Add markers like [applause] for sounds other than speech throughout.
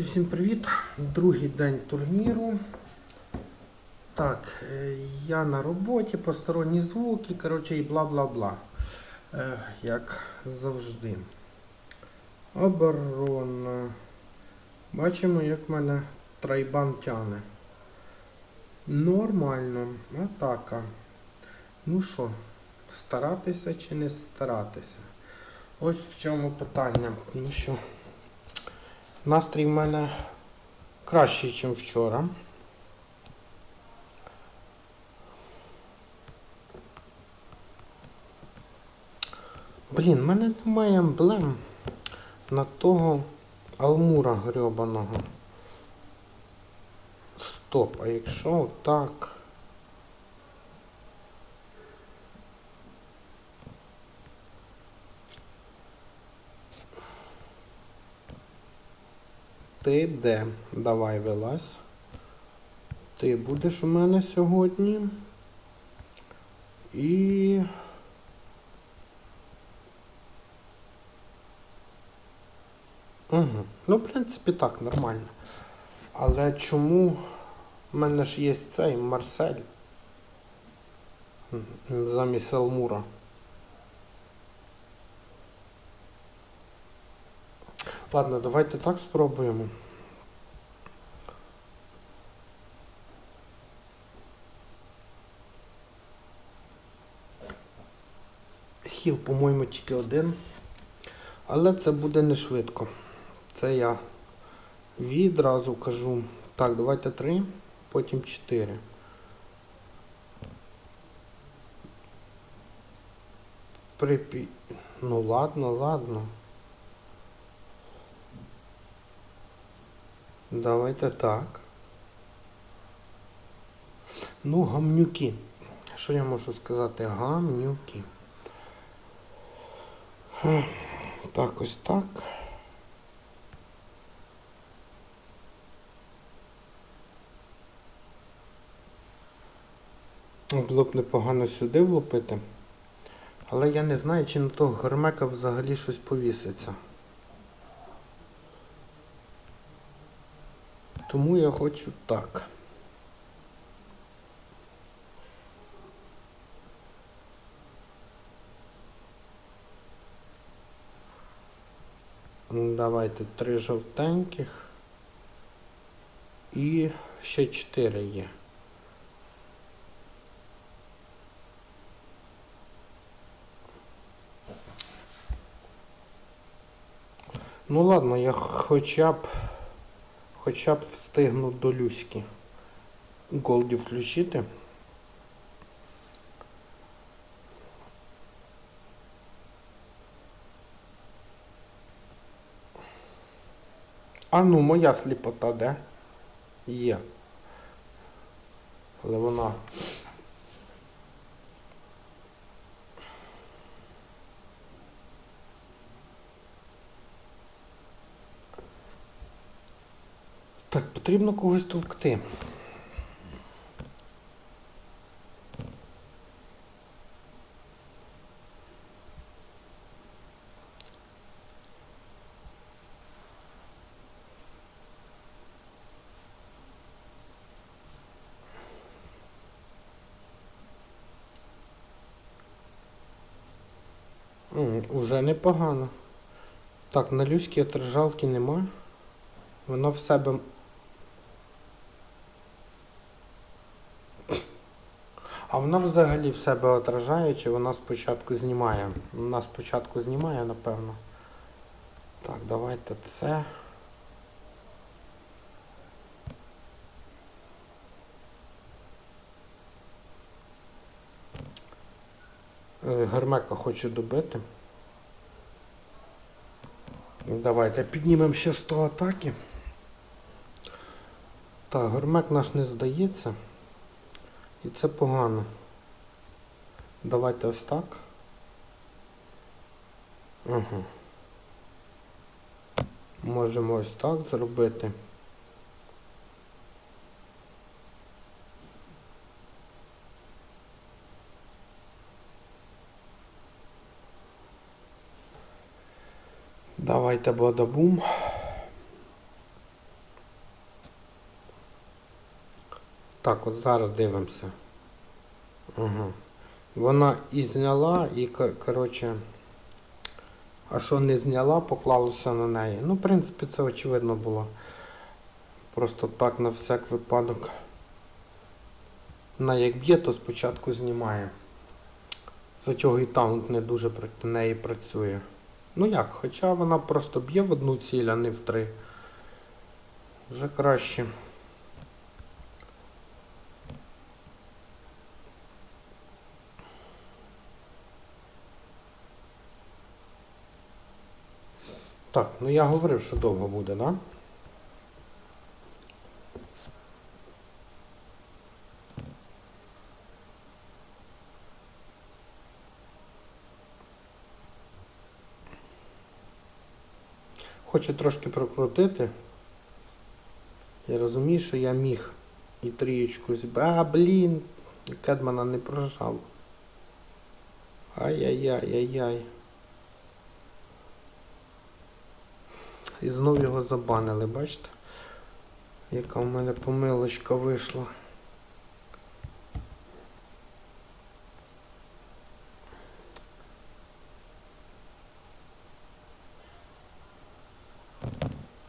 Друзі, всім привіт! Другий день турніру. Так, е, я на роботі, посторонні звуки, коротше, і бла-бла-бла. Е, Як завжди. Оборона. Бачимо, як в мене трайбан тяне. Нормально. Атака. Ну що, старатися чи не старатися? Ось в чому питання. Ну що. Настрій в мене кращий, ніж вчора. Блін, в мене немає емблем на того алмура грьобаного. Стоп, а якщо так. Ти де? Давай вилазь. Ти будеш у мене сьогодні. І. Угу. Ну, в принципі, так, нормально. Але чому в мене ж є цей Марсель замість Елмура? Ладно, давайте так спробуємо. Хіл, по-моєму, тільки один. Але це буде не швидко. Це я відразу кажу. Так, давайте три, потім чотири. Припі... Ну ладно, ладно. Давайте так. Ну, гамнюки. Що я можу сказати? Гамнюки. Так, ось так. Було б непогано сюди влупити. Але я не знаю, чи на того гермека взагалі щось повіситься. Тому я хочу так. Давайте три жовтеньких. І ще чотири є. Ну ладно, я хоча б хоча б встигну до Люськи Голді включити. А ну, моя сліпота, де? Є. Але вона. Так, потрібно когось товкти. Уже непогано. Так, на люській отражалки нема. Вона в себе. А вона взагалі в себе отражає, чи вона спочатку знімає? Вона спочатку знімає, напевно. Так, давайте це. Е, Гермека хоче добити. Давайте піднімемо ще 100 атаки. Так, гермек наш не здається. І це погано. Давайте ось так. Угу. Можемо ось так зробити. Давайте бладабум. Так, от зараз дивимося. Угу. Вона і зняла, і коротше. А що не зняла, поклалося на неї. Ну, в принципі, це очевидно було. Просто так на всяк випадок. Вона як б'є, то спочатку знімає. За чого і таунт не дуже проти неї працює. Ну як, хоча вона просто б'є в одну ціль, а не в три. Вже краще. Так, ну я говорив, що довго буде, да? Хочу трошки прокрутити. Я розумію, що я міг і трієчку з. А, блін! Кедмана не прожав. Ай-яй-яй-яй-яй. І знов його забанили, бачите? Яка в мене помилочка вийшла.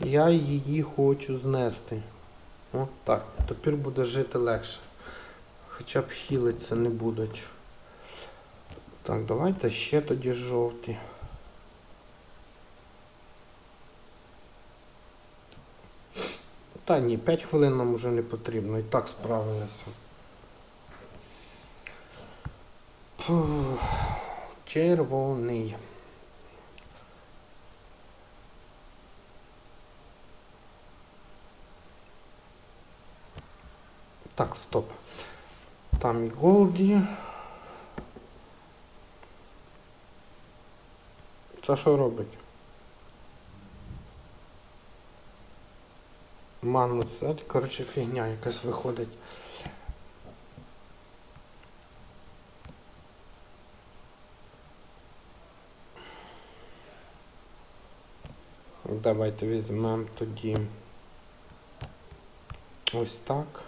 Я її хочу знести. О, так. Тепер буде жити легше. Хоча б хілиться не будуть. Так, давайте ще тоді жовті. Та ні, 5 хвилин нам вже не потрібно, і так справилися. Червоний. Так, стоп. Там і Голді. Це що робить? Ману це, коротше, фігня якась виходить. Давайте візьмемо тоді ось так.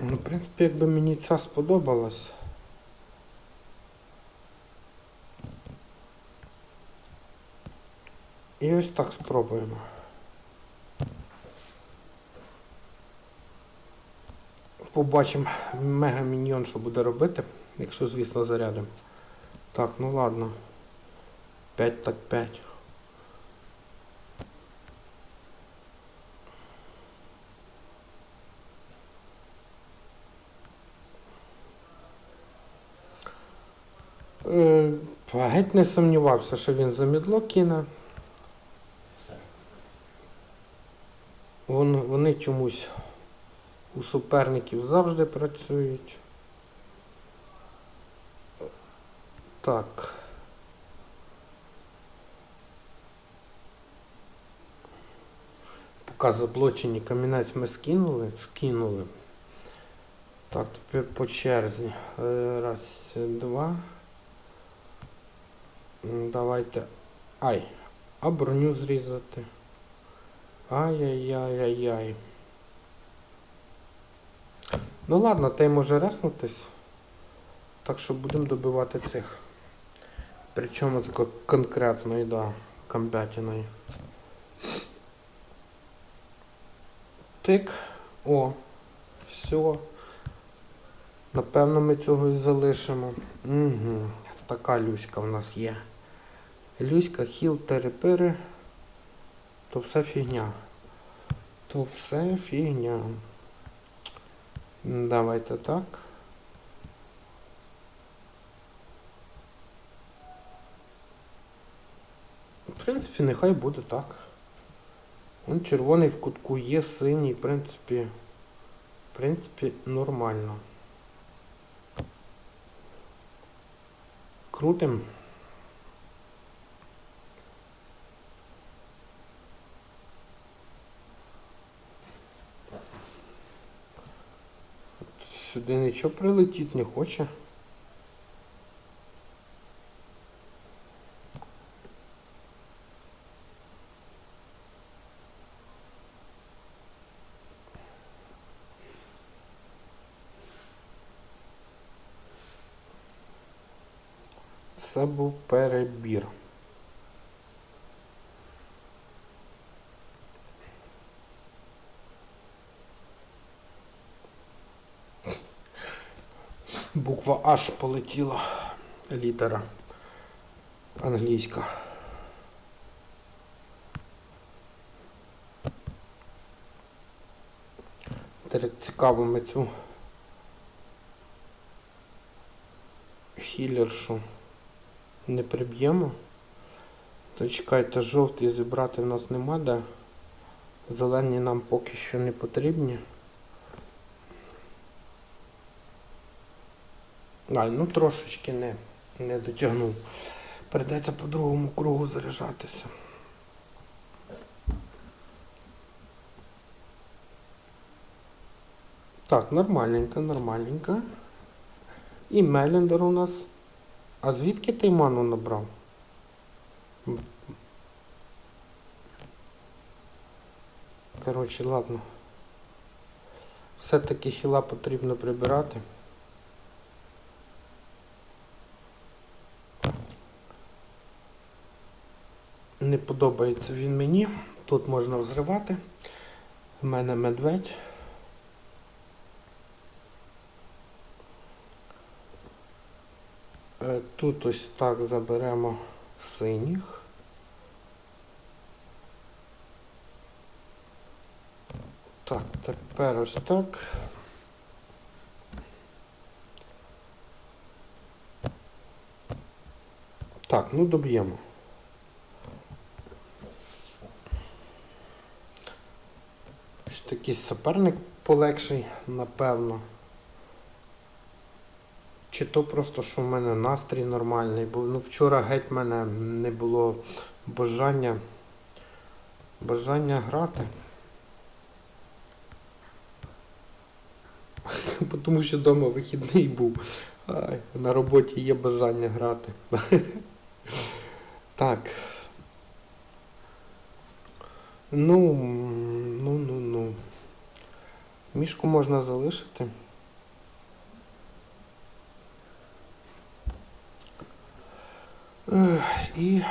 Ну, в принципі, якби мені ця сподобалась. І ось так спробуємо. Побачимо мега міньйон, що буде робити, якщо, звісно, зарядимо. Так, ну ладно. 5 так 5. Е, Геть не сумнівався, що він замідло кине. Вон, вони чомусь у суперників завжди працюють. Так. Поки заблочені камінець ми скинули, скинули. Так, тепер по черзі. Е, Раз, два. Давайте. Ай. А броню зрізати. Ай-яй-яй-яй-яй. Ну ладно, той може реснутись. Так що будемо добивати цих. Причому тако конкретної, да, комбятиної. Тик. О, все. Напевно, ми цього і залишимо. Угу. Така люська в нас є. Люська, хіл, терепири. То все фігня. То все фігня. Давайте так. В принципі, нехай буде так. Он червоний в кутку є, синій, в принципі, в принципі, нормально. Крутим. Сюди нічого прилетіти не хоче. це був перебір. Буква H полетіла. Літера англійська. Цікаво ми цю хілершу не приб'ємо. Зачекайте, жовті зібрати в нас нема де. Зелені нам поки що не потрібні. А, ну трошечки не, не дотягнув. Придеться по другому кругу заряджатися. Так, нормальненько, нормальненько. І Мелендер у нас. А звідки ти ману набрав? Коротше, ладно. Все-таки хіла потрібно прибирати. Не подобається він мені. Тут можна взривати. У мене медведь. Е, Тут ось так заберемо синіх. Так, тепер ось так. Так, ну доб'ємо. Такий суперник полегший, напевно. Чи то просто, що в мене настрій нормальний, бо ну, вчора геть в мене не було бажання, бажання грати. [laughs] Тому що вдома вихідний був. Ай, на роботі є бажання грати. [laughs] Так. Ну, ну, ну. Мішку можна залишити. І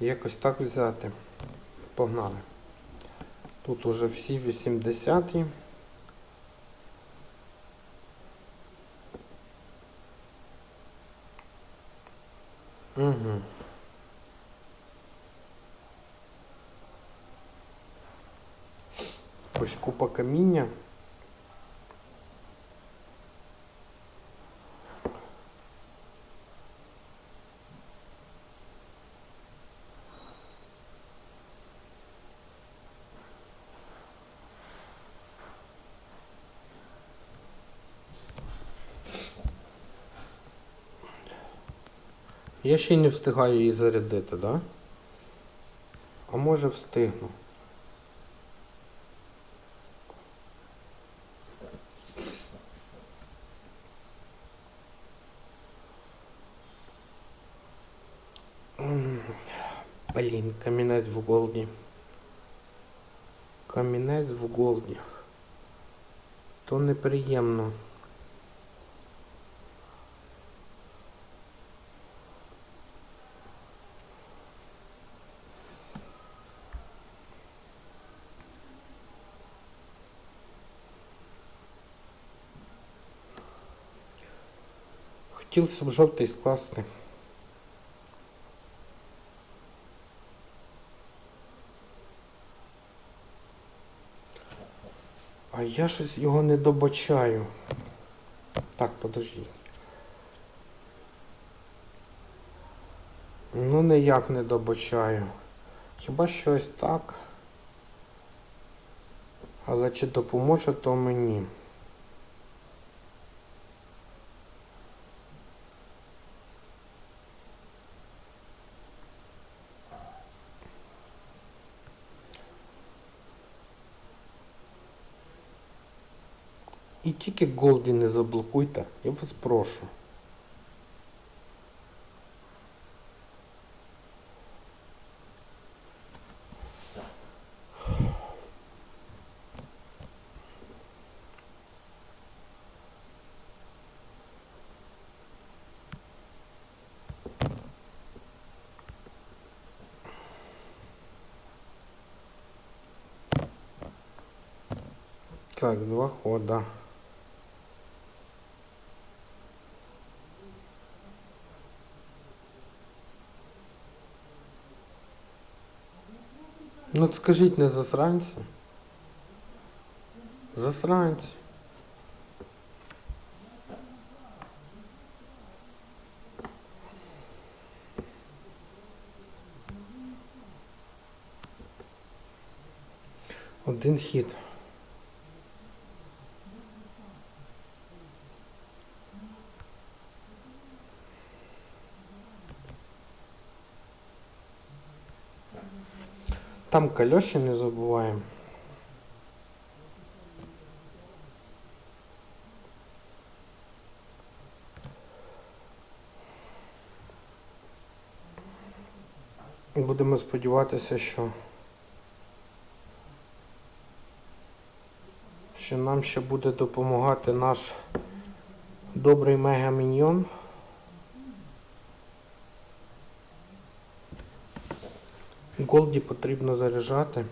якось так взяти. Погнали. Тут уже всі 80-ті. Угу. Ось купа каміння. Я ще не встигаю її зарядити, да? А може встигну. Блін, камінець в голді. Камінець в голді. То неприємно. Хотілося б жовтий скласти. Я щось його не добачаю. Так, подождіть. Ну ніяк не добачаю. Хіба щось так. Але чи допоможе то мені? Тільки голді не заблокуйте, я вас прошу. Так, два хода. Ну от скажіть, не засранці? Засранці. Один хід. Там кальоші не забуваємо. Будемо сподіватися, що, що нам ще буде допомагати наш добрий мега-міньйон. Голді потрібно заряджати.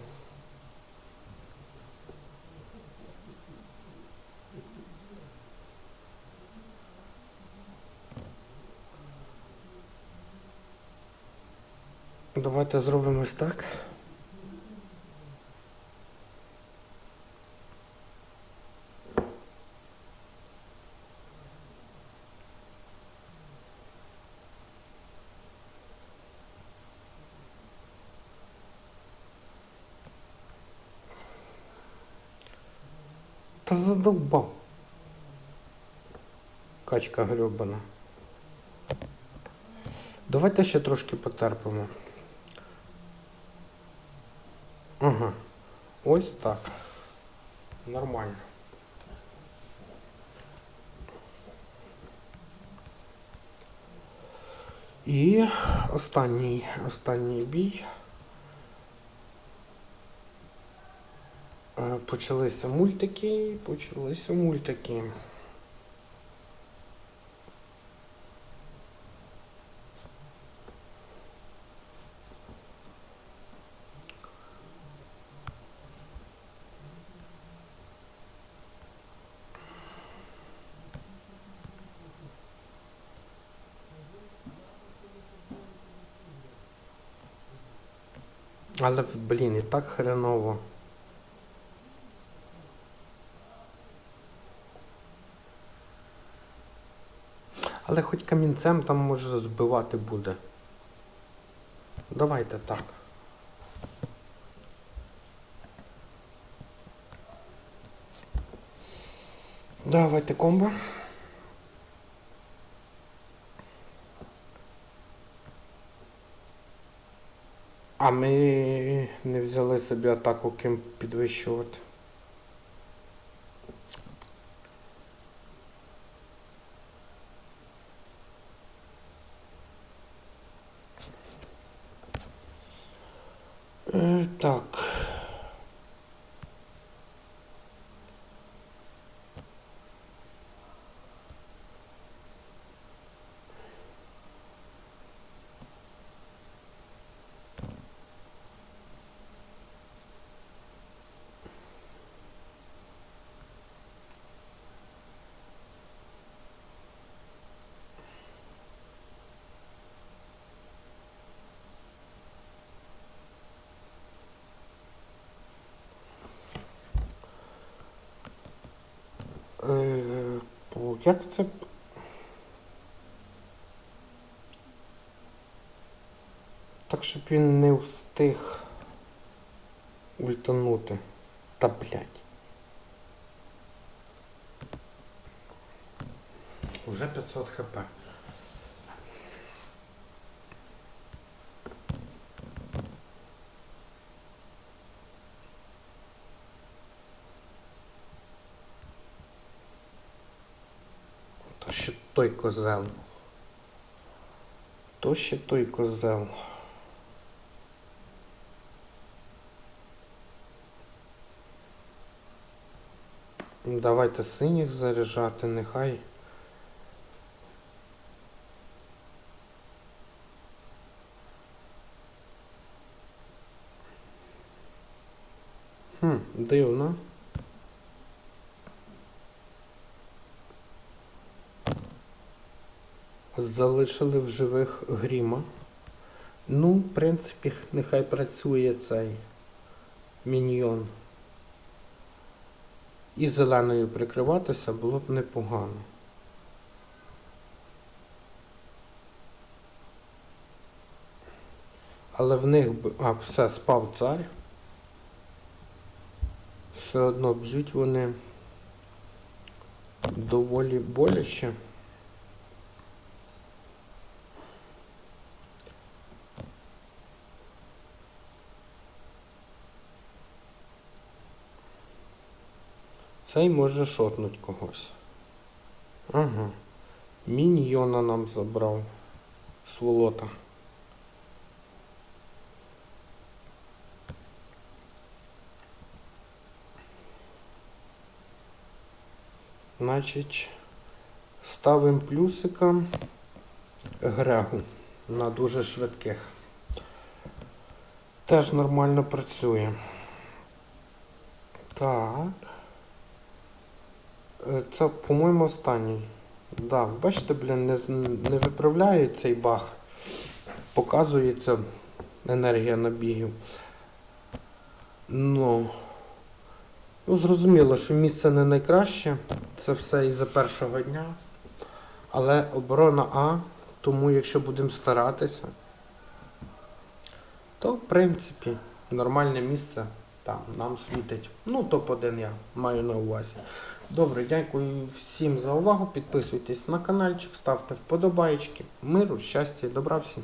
Давайте зробимо так. Та задовбав. Качка грьобана. Давайте ще трошки потерпимо. Ага. Ось так. Нормально. І останній, останній бій. Почалися мультики, почалися мультики. Але, блін, і так хреново. Але хоч камінцем там може збивати буде. Давайте так. Давайте комбо. А ми не взяли собі атаку ким підвищувати. Так. Е, по- як це? Так, щоб він не встиг ультанути. Та блядь. Уже 500 хп. То ще той козел. То ще той козел. Давайте синіх заряджати, нехай. Хм, дивно. Залишили в живих гріма. Ну, в принципі, нехай працює цей міньйон. І зеленою прикриватися було б непогано. Але в них б. А, все, спав цар. Все одно б'ють вони доволі боляче. Цей може шотнуть когось. Ага. Міньйона нам забрав. Сволота. Значить, ставимо плюсика Грегу на дуже швидких. Теж нормально працює. Так. Е, Це, по-моєму, останній. Да, бачите, блін, не, не виправляє цей баг. Показується енергія набігів. Ну. Ну, зрозуміло, що місце не найкраще. Це все із-за першого дня. Але оборона А, тому якщо будемо старатися, то в принципі нормальне місце там нам світить. Ну, топ-1 я маю на увазі. Добре, дякую всім за увагу. Підписуйтесь на каналчик, ставте вподобайки. Миру, щастя добра всім.